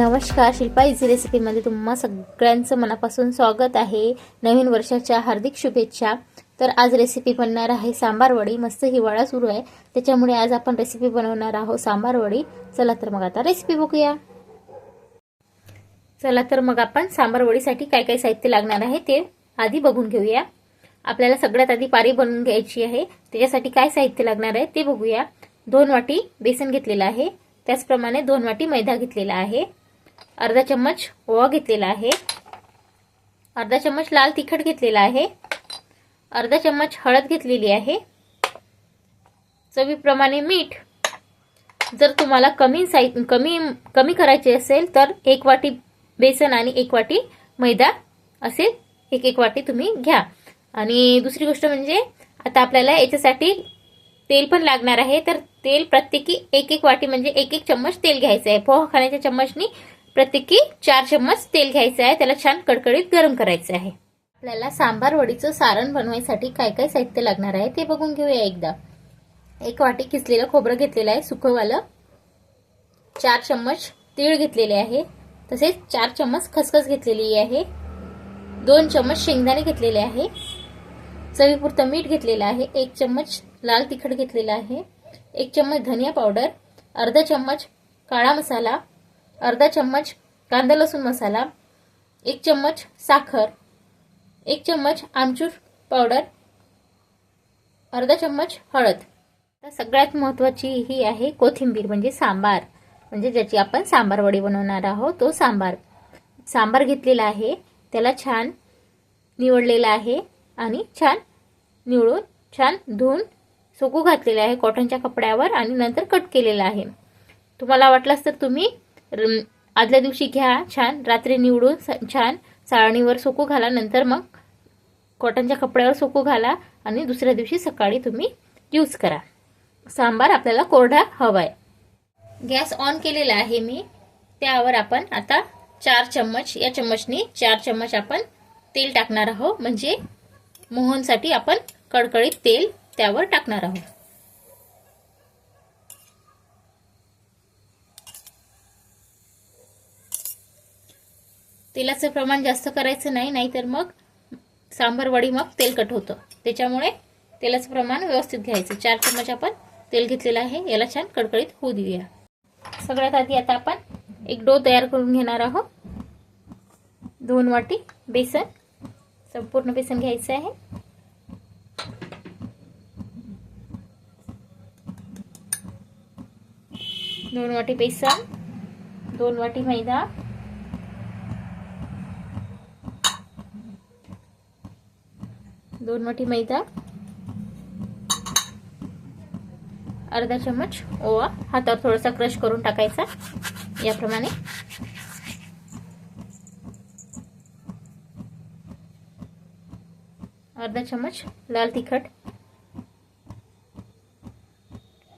नमस्कार शिल्पा इझी रेसिपीमध्ये तुम्हा सगळ्यांचं मनापासून स्वागत आहे. नवीन वर्षाच्या हार्दिक शुभेच्छा. तर आज रेसिपी बनणार आहे सांबार वडी. मस्त हिवाळा सुरू आहे. त्याच्यामुळे आज आपण रेसिपी बनवणार आहोत सांबारवडी चला तर मग आता रेसिपी बघूया. चला तर मग आपण सांबारवडीसाठी काय काय साहित्य लागणार आहे ते आधी बघून घेऊया. आपल्याला सगळ्यात आधी पारी बनवून घ्यायची आहे. त्याच्यासाठी काय साहित्य लागणार आहे ते बघूया. दोन वाटी बेसन घेतलेलं आहे. त्याचप्रमाणे दोन वाटी मैदा घेतलेला आहे. अर्धा चम्मच ओवा घेतलेला आहे. अर्धा चम्मच लाल तिखट घेतलेला आहे. अर्धा चम्मच हळद घेतलेली आहे. चवीप्रमाणे मीठ. जर तुम्हाला कमी साई कमी कमी करायचे असेल तर एक वाटी बेसन आणि एक वाटी मैदा असेल एक एक वाटी तुम्ही घ्या. आणि दुसरी गोष्ट म्हणजे आता आपल्याला याच्यासाठी तेल पण लागणार आहे. तर तेल प्रत्येकी एक एक वाटी म्हणजे एक एक चम्मच तेल घ्यायचं आहे. पोहा खाण्याच्या चम्मचनी प्रत्येकी चार चम्मच तेल घ्यायचं आहे. त्याला छान कडकडीत गरम करायचं आहे. आपल्याला सांबार वडीचं सारण बनवायसाठी काय काय साहित्य लागणार आहे ते बघून घेऊया एकदा. एक वाटी किसलेलं खोबरं घेतलेलं आहे सुकंवालं चार चम्मच तीळ घेतलेले आहे. तसेच चार चम्मच खसखस घेतलेली आहे. दोन चम्मच शेंगदाणे घेतलेले आहे. चवीपुरतं मीठ घेतलेलं आहे. एक चम्मच लाल तिखट घेतलेला आहे. एक चम्मच धनिया पावडर. अर्धा चम्मच काळा मसाला. अर्धा चम्मच कांदा लसूण मसाला एक चम्मच साखर एक चम्मच आमचूर पावडर अर्धा चम्मच हळद. तर सगळ्यात महत्त्वाची ही आहे कोथिंबीर म्हणजे सांबार. म्हणजे ज्याची आपण सांबार वडी बनवणार आहोत तो सांबार. सांबार घेतलेला आहे त्याला छान निवडलेला आहे आणि छान निवडून छान धुवून सुकू घातलेले आहे कॉटनच्या कपड्यावर आणि नंतर कट केलेला आहे. तुम्हाला वाटलंच तर तुम्ही आदल्या दिवशी घ्या छान. रात्री निवडून स- छान. चाळणीवर सुकू घाला नंतर मग कॉटनच्या कपड्यावर सुकू घाला आणि दुसऱ्या दिवशी सकाळी तुम्ही यूज करा. सांबार आपल्याला कोरडा हवाय. गॅस ऑन केलेला आहे मी. त्यावर आपण आता चार चम्मच या चम्मचनी चार चम्मच आपण तेल टाकणार आहोत. म्हणजे मोहनसाठी आपण कडकडीत तेल त्यावर टाकणार आहोत. तेलाचं प्रमाण जास्त करायचं नाही नाहीतर मग सांबार वडी मग तेलकट होतं. त्याच्यामुळे तेलाचं प्रमाण व्यवस्थित घ्यायचं. चार चम्मच आपण तेल घेतलेलं आहे. याला छान कडकडीत होऊ देऊया. सगळ्यात आधी आता आपण एक डो तयार करून घेणार आहोत. दोन वाटी बेसन. संपूर्ण बेसन घ्यायचं आहे. दोन वाटी बेसन. दोन वाटी मैदा. दोन वाटी मैदा अर्धा चम्मच ओवा. हातावर थोडासा क्रश करून टाकायचा याप्रमाणे. अर्धा चम्मच लाल तिखट.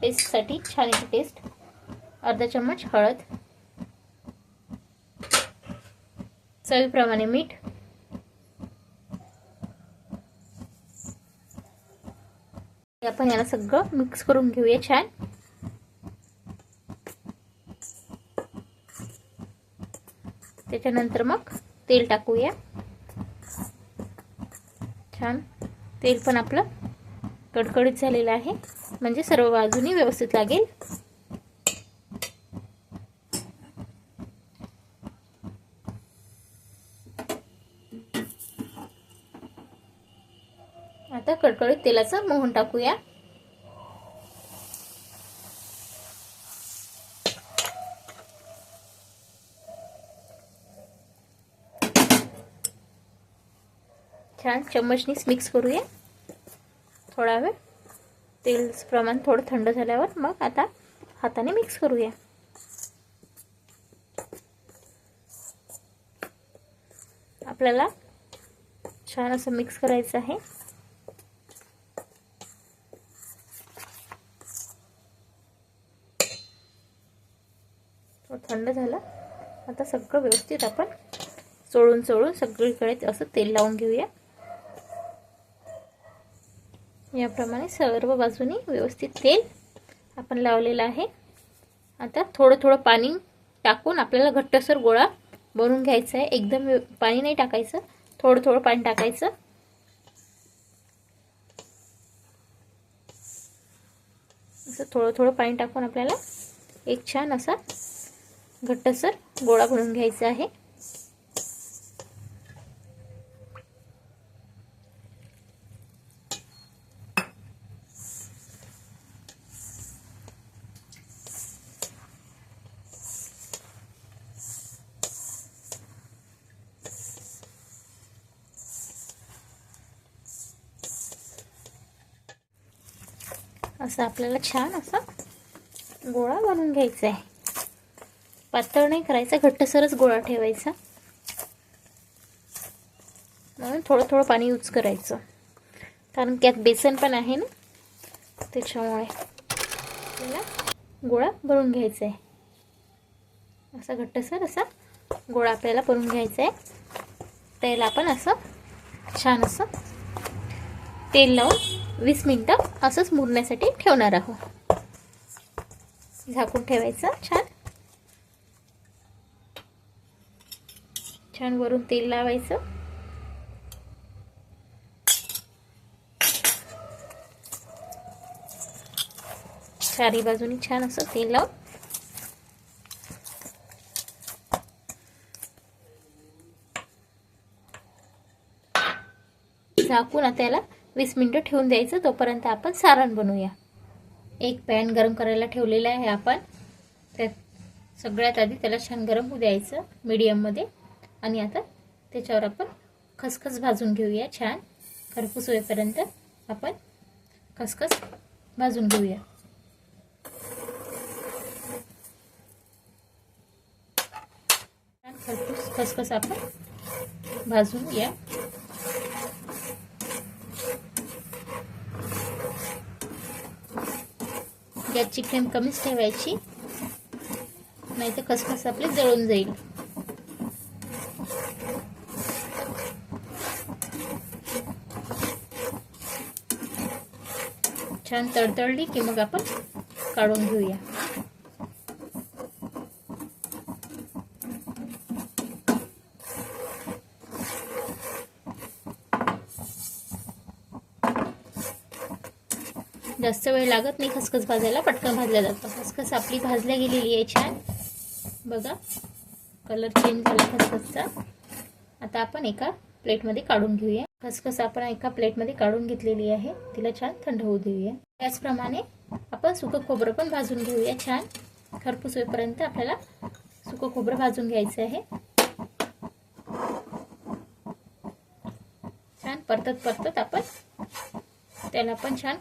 पेस्टसाठी छान येते टेस्ट अर्धा चम्मच हळद. चवीप्रमाणे मीठ. आपण याला सगळं मिक्स करून घेऊया छान. त्याच्यानंतर मग तेल टाकूया. छान. तेल पण आपलं कडकडीत झालेलं आहे. म्हणजे सर्व बाजूनी व्यवस्थित लागेल. आता कडकडीत तेलाचं मोहन टाकूया. छान चम्मचनीच मिक्स करूया. थोडा वेळ तेल प्रमाण थोडं थंड झाल्यावर मग आता हाताने मिक्स करूया. आपल्याला छान असं मिक्स करायचं आहे. थंड झालं. आता सगळं व्यवस्थित आपण चोळून चोळून सगळीकडे असं तेल लावून घेऊया. याप्रमाणे सर्व बाजूनी व्यवस्थित तेल आपण लावलेलं आहे. आता थोडं थोडं पाणी टाकून आपल्याला घट्टसर गोळा बनवून घ्यायचा आहे. एकदम पाणी नाही टाकायचं. थोडं थोडं पाणी टाकायचं. असं थोडं थोडं पाणी टाकून आपल्याला एक छान असा घट्टसर गोळा बनवून घ्यायचा आहे. असं आपल्याला छान असा गोळा बनवून घ्यायचा आहे. पातळ नाही करायचा घट्टसरच गोळा ठेवायचा. म्हणून थोडं थोडं पाणी यूज करायचं. कारण त्यात बेसन पण आहे ना त्याच्यामुळे त्याला गोळा भरून घ्यायचा आहे. असा घट्टसर असा गोळा आपल्याला भरून घ्यायचा आहे. त्याला आपण असं छान असं तेल लावून वीस मिनटं असंच मुरण्यासाठी ठेवणार आहोत. झाकून ठेवायचं छान. छान वरून तेल लावायचं. चारी बाजूनी छान असं तेल लावून. झाकून आता त्याला वीस मिनटं ठेवून द्यायचं. तोपर्यंत आपण सारण बनवूया. एक पॅन गरम करायला ठेवलेला आहे आपण. त्यात सगळ्यात आधी त्याला छान गरम होऊ द्यायचं. मीडियममध्ये. आणि आता त्याच्यावर आपण खसखस भाजून घेऊया छान. खरपूस होईपर्यंत आपण खसखस भाजून घेऊया. छान खरपूस खसखस आपण भाजून या गॅसची फ्लेम कमीच ठेवायची नाही तर खसखस आपली जळून जाईल. छान तडतडली की मग आपण काढून घेऊया. जास्त वेळ लागत नाही खसखस भाजायला पटकन भाजल्या जातं. खसखस आपली भाजल्या गेलेली आहे छान. बघा कलर चेंज झाला खसखसचा. आता आपण एका प्लेटमध्ये काढून घेऊया. खसखस आपण एका प्लेटमध्ये काढून घेतलेली आहे. तिला छान थंड होऊ देऊया. त्याचप्रमाणे आपण सुकं खोबरं पण भाजून घेऊया. छान खरपूस होईपर्यंत आपल्याला सुकं खोबरं भाजून घ्यायचं आहे. छान परतत परतत आपण त्याला पण छान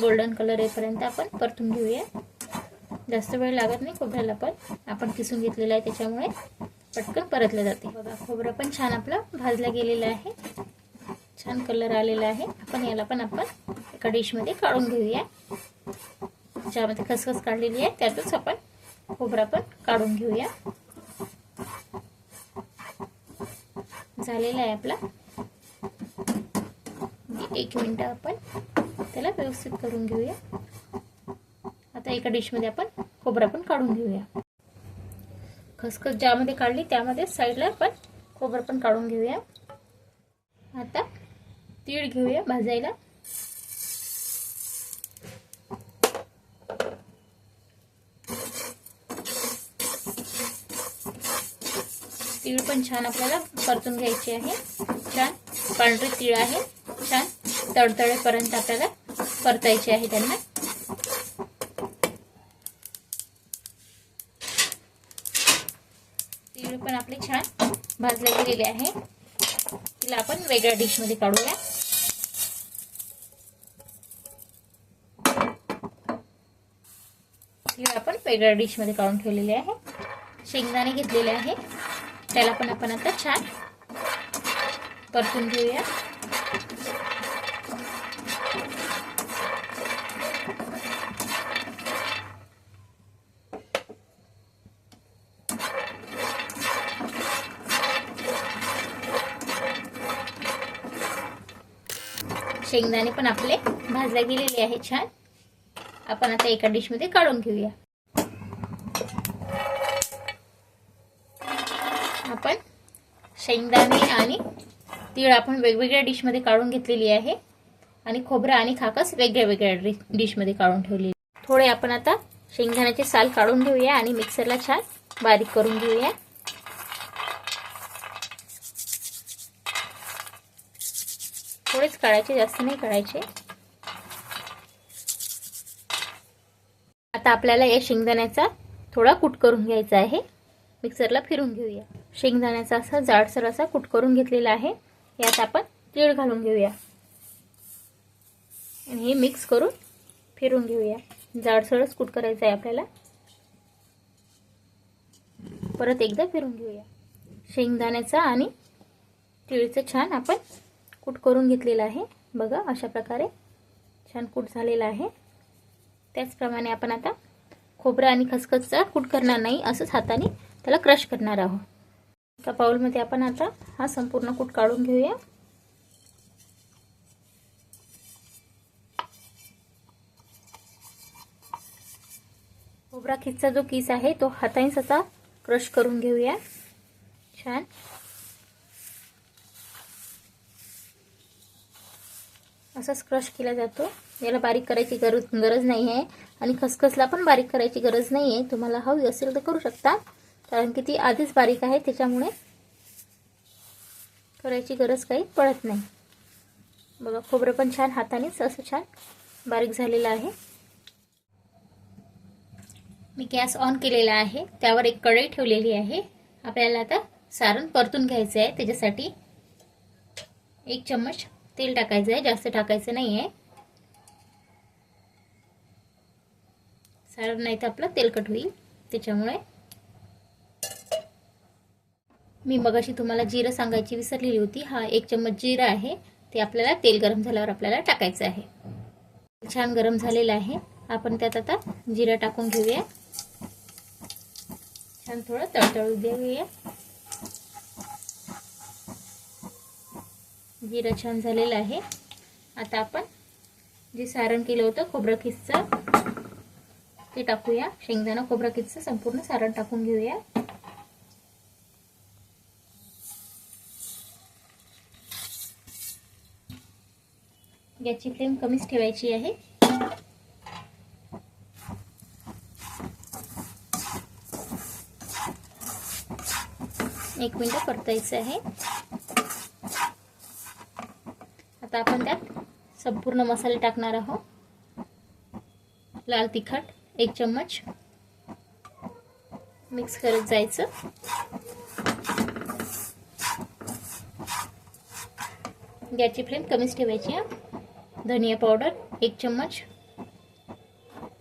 गोल्डन कलर येईपर्यंत आपण परतून घेऊया. जास्त वेळ लागत नाही खोबऱ्याला पण. आपण किसून घेतलेलं आहे त्याच्यामुळे पटकन परतले जाते. बघा खोबरं पण छान आपलं भाजलं गेलेलं आहे. छान कलर आलेला आहे. आपण याला पण आपण एका डिशमध्ये काढून घेऊया. ज्यामध्ये खसखस काढलेली आहे त्यातच आपण खोबरा पण काढून घेऊया. झालेला आहे आपला. म्हणजे एक मिनटं आपण त्याला व्यवस्थित करून घेऊया. आता एका डिशमध्ये आपण खोबरा पण काढून घेऊया. खसखस ज्यामध्ये काढली त्यामध्ये साईडला आपण खोबरं पण काढून घेऊया. आता तीळ घेऊया भाजायला. तीळ पण छान आपल्याला परतून घ्यायची आहे. छान पांढरे तीळ आहे. छान तडतडेपर्यंत आपल्याला परतायचे आहे त्यांना. तीळ पण आपले छान भाजले गेलेले आहे. तिला आपण वेगळ्या डिशमध्ये काढूया तीळ आपण वेगळ्या डिशमध्ये काढून ठेवलेले आहे. शेंगदाणे घेतलेले आहे. त्याला पण आपण आता छान परतून घेऊया. शेंगदाणे पण आपले भाजले गेलेले आहे छान. आपण आता एका डिशमध्ये काढून घेऊया आपण शेंगदाणे आणि तीळ आपण वेगवेगळ्या डिशमध्ये काढून घेतलेली आहे. आणि खोबरं आणि खाकस वेगळ्या वेगळ्या डिशमध्ये काढून ठेवलेली थोडे आपण आता शेंगदाण्याचे साल काढून घेऊया आणि मिक्सरला छान बारीक करून घेऊया. थोडेच काढायचे जास्त नाही काढायचे. आता आपल्याला या शेंगदाण्याचा थोडा कूट करून घ्यायचा आहे. मिक्सरला फिरून घेऊया. शेंगदाण्याचा असा जाडसर असा कूट करून घेतलेला आहे. यात आपण तीळ घालून घेऊया. आणि हे मिक्स करून फिरून घेऊया. जाडसरच कुट करायचं आहे आपल्याला. परत एकदा फिरून घेऊया. शेंगदाण्याचा आणि तिळचं छान आपण कूट करून घेतलेलं आहे. बघा अशा प्रकारे छान कूट झालेला आहे. त्याचप्रमाणे आपण आता खोबरं आणि खसखसचा कूट करणार नाही असंच हाताने त्याला क्रश करणार आहोत. एका पाऊलमध्ये आपण आता हा संपूर्ण कूट काढून घेऊया. खोबरा खिसचा जो किस आहे तो हातानेच असा क्रश करून घेऊया. छान. असाच क्रश केला जातो. याला बारीक करायची गरज गरज नाही आहे आणि खसखसला पण बारीक करायची गरज नाही आहे तुम्हाला हवी असेल तर करू शकता. कारण की ती आधीच बारीक आहे त्याच्यामुळे करायची गरज काही पडत नाही. बघा खोबरं पण छान हातानेच असं छान बारीक झालेलं आहे. मी गॅस ऑन केलेला आहे त्यावर एक कढई ठेवलेली आहे. आपल्याला आता सारण परतून घ्यायचं आहे त्याच्यासाठी एक चम्मच तेल टाकायचं आहे जास्त टाकायचं नाही आहे सारण नाही तर आपलं तेलकट होईल त्याच्यामुळे मी मगाशी तुम्हाला जिरं सांगायची विसरलेली होती. हा एक चम्मच जिरं आहे. ते आपल्याला तेल गरम झाल्यावर आपल्याला टाकायचं आहे. छान गरम झालेलं आहे. आपण त्यात आता जिरं टाकून घेऊया. छान थोडं तळतळू देऊया. जिरं छान झालेलं आहे. आता आपण जे सारण केलं होतं खोबरं खिसचं ते टाकूया. शेंगदाणा खोबरं खिसचं संपूर्ण सारण टाकून घेऊया. गॅसची फ्लेम कमीच ठेवायची आहे. एक मिनटं परतायचं आहे. आता आपण त्यात संपूर्ण मसाले टाकणार आहोत. लाल तिखट एक चम्मच. मिक्स करत जायचं. गॅसची फ्लेम कमीच ठेवायची आहे धनिया पावडर एक चम्मच।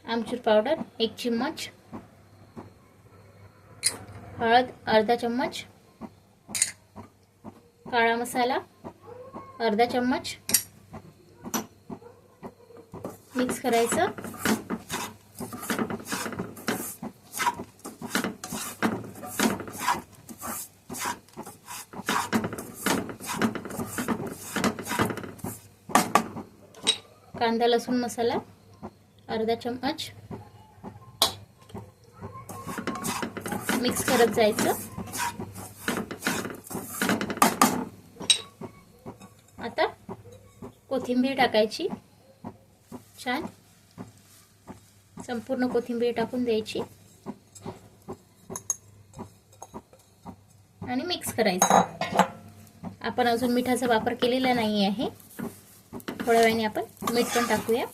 आमचूर पावडर एक चम्मच। हळद अर्धा चम्मच। काळा मसाला अर्धा चम्मच। मिक्स करायचं. कांदा लसूण मसाला अर्धा चम्मच. मिक्स करत जायचं. आता कोथिंबीर टाकायची. छान. संपूर्ण कोथिंबीर टाकून द्यायची. आणि मिक्स करायचं. आपण अजून मिठाचा वापर केलेला नाही आहे थोड्या वेळाने आपण मीठ पण टाकूया.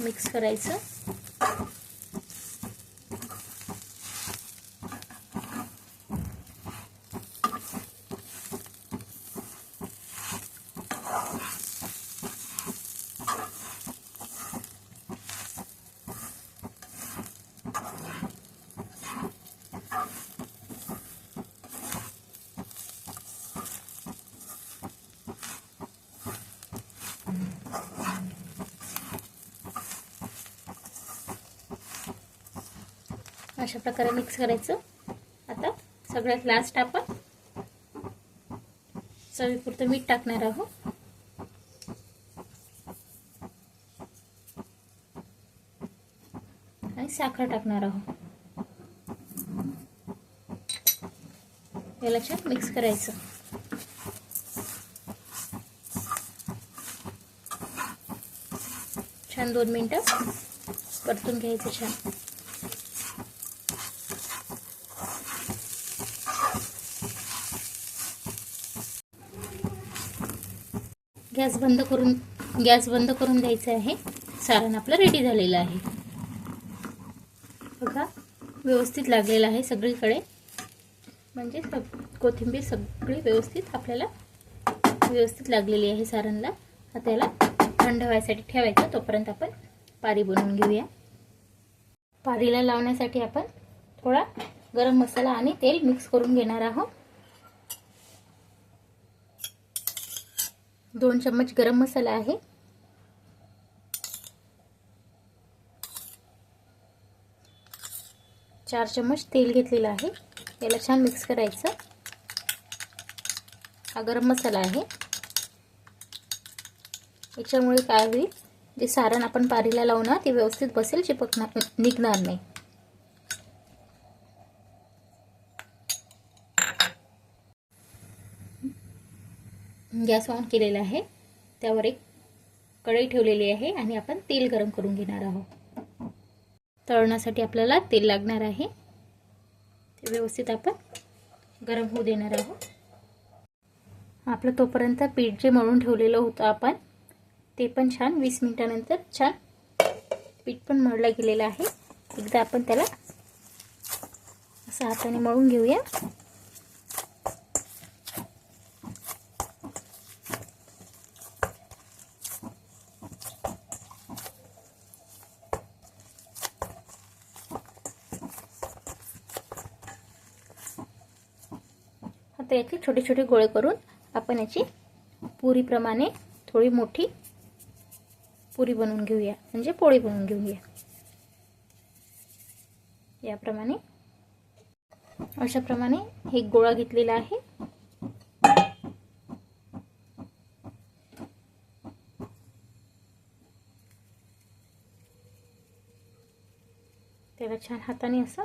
मिक्स करायचं. अशा प्रकारे मिक्स करायचं. आता सगळ्यात लास्ट आपण चवीपुरतं मीठ टाकणार आहोत. आणि साखर टाकणार आहोत. याला छान मिक्स करायचं. छान दोन मिनटं परतून घ्यायचं छान. गॅस बंद करून गॅस बंद करून द्यायचं आहे. सारण आपलं रेडी झालेलं आहे. बघा व्यवस्थित लागलेलं आहे सगळीकडे. म्हणजे सग कोथिंबीर सगळी व्यवस्थित आपल्याला व्यवस्थित लागलेली आहे सारणला. आता याला थंड व्हायसाठी ठेवायचं तोपर्यंत आपण पारी बनवून घेऊया. पारीला लावण्यासाठी आपण थोडा गरम मसाला आणि तेल मिक्स करून घेणार आहोत. दोन चम्मच गरम मसाला आहे. चार चम्मच तेल घेतलेलं आहे. याला छान मिक्स करायचं. हा गरम मसाला आहे. याच्यामुळे काय होईल? जे सारण आपण पारीला लावणार ते व्यवस्थित बसेल चिपकणार निघणार नाही. गॅस ऑन केलेला आहे. त्यावर एक कढई ठेवलेली आहे आणि आपण तेल गरम करून घेणार आहोत. तळण्यासाठी आपल्याला तेल लागणार आहे. ते व्यवस्थित आपण गरम होऊ देणार आहोत. आपलं तोपर्यंत पीठ जे मळून ठेवलेलं होतं आपण ते पण छान वीस मिनिटानंतर छान पीठ पण मळलं गेलेलं आहे. एकदा आपण त्याला असं हाताने मळून घेऊया. याचे छोटे छोटे गोळे करून आपण याची पुरीप्रमाणे थोडी मोठी पुरी बनवून घेऊया. म्हणजे पोळी बनवून घेऊया. याप्रमाणे अशाप्रमाणे एक गोळा घेतलेला आहे. त्याला छान हाताने असं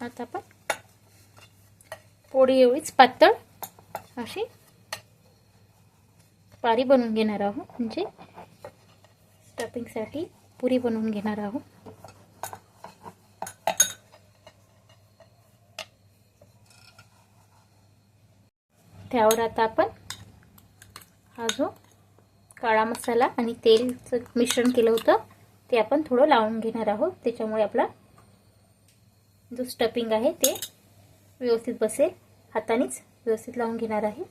आता आपण. पोळी एवढीच पातळ अशी पारी बनवून घेणार आहोत. म्हणजे स्टफिंगसाठी पुरी बनवून घेणार आहोत. त्यावर आता आपण हा जो काळा मसाला आणि तेलचं मिश्रण केलं होतं ते आपण थोडं लावून घेणार आहोत. त्याच्यामुळे आपला जो स्टफिंग आहे ते व्यवस्थित बसेल. हातानेच व्यवस्थित लावून घेणार आहे.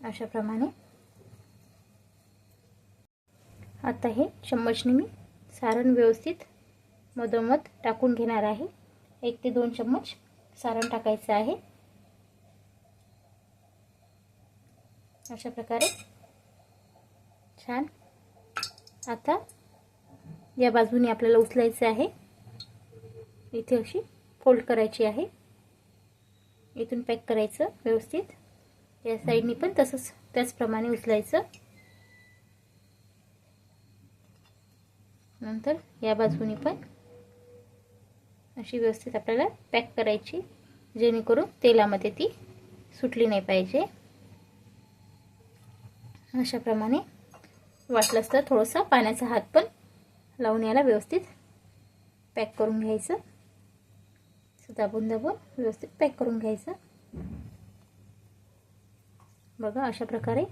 अशाप्रमाणे. आता हे चम्मचने मी सारण व्यवस्थित मधोमध टाकून घेणार आहे. एक ते दोन चम्मच सारण टाकायचं आहे. अशा प्रकारे छान आता या बाजूने आपल्याला उचलायचं आहे. इथे अशी फोल्ड करायची आहे. इथून पॅक करायचं व्यवस्थित. या साईडनी पण तसंच त्याचप्रमाणे उचलायचं. नंतर या बाजूने पण अशी व्यवस्थित आपल्याला पॅक करायची जेणेकरून तेलामध्ये ती सुटली नाही पाहिजे. अशाप्रमाणे वाटलंच तर थोडंसं. पाण्याचा हात पण लावून याला व्यवस्थित पॅक करून घ्यायचं. दाबून दाबून व्यवस्थित पॅक करून घ्यायचं. बघा अशा प्रकारे.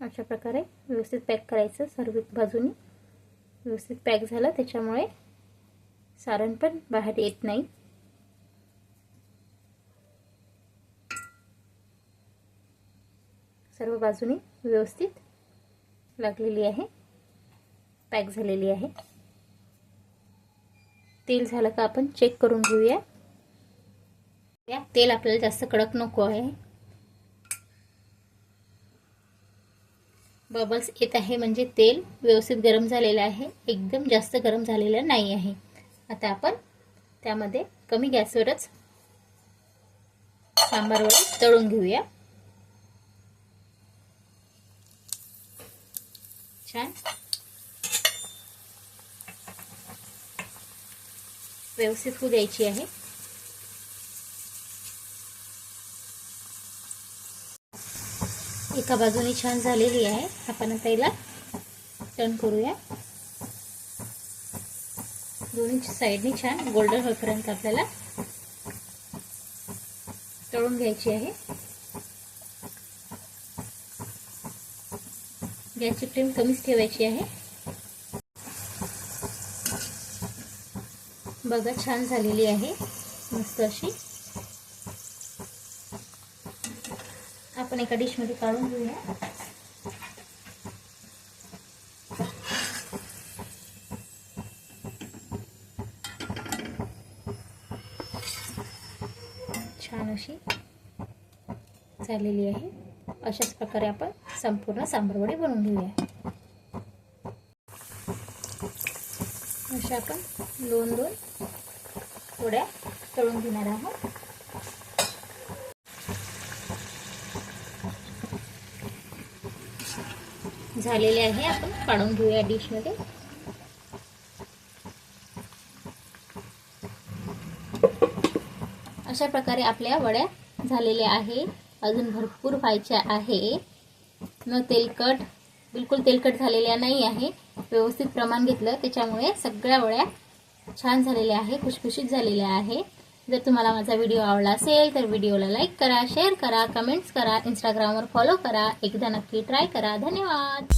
अशा प्रकारे व्यवस्थित पॅक करायचं सर्व बाजूनी. व्यवस्थित पॅक झालं त्याच्यामुळे सारण पण बाहेर येत नाही. बाजूने व्यवस्थित लागलेली आहे. पॅक झालेली आहे. तेल झालं का आपण चेक करून घेऊया. तेल आपल्याला जास्त कडक नको आहे. बबल्स येत आहे म्हणजे तेल व्यवस्थित गरम झालेलं आहे. एकदम जास्त गरम झालेलं नाही आहे. आता आपण त्यामध्ये कमी गॅसवरच सांबार वडे तळून घेऊया. छान. व्यवस्थित होऊ द्यायची आहे. एका बाजूने छान झालेली आहे. आपण आता याला टर्न करूया. दोन्ही साईडनी छान गोल्डन होईपर्यंत आपल्याला तळून घ्यायची आहे. गॅसची फ्लेम कमीच ठेवायची आहे. बघा छान झालेली आहे. मस्त अशी. आपण एका डिशमध्ये काढून घेऊया. छान अशी झालेली आहे. अशाच प्रकारे आपण संपूर्ण सांबारवडी बनवून घेऊया. अशा आपण दोन दोन वड्या तळून घेणार आहोत. झालेले आहे आपण काढून घेऊया डिशमध्ये. अशा प्रकारे आपल्या वड्या झालेल्या आहे. अजून भरपूर व्हायच्या आहे. न तेलकट बिलकुल तेलकट झालेल्या नाही आहे. व्यवस्थित प्रमाण घेतलं त्याच्यामुळे सगळ्या वळ्या छान झालेल्या आहे खुशखुशीत झालेल्या आहे. जर तुम्हाला माझा व्हिडिओ आवडला असेल तर व्हिडिओला लाईक करा शेअर करा कमेंट्स करा इंस्टाग्रामवर फॉलो करा. एकदा नक्की ट्राय करा. धन्यवाद!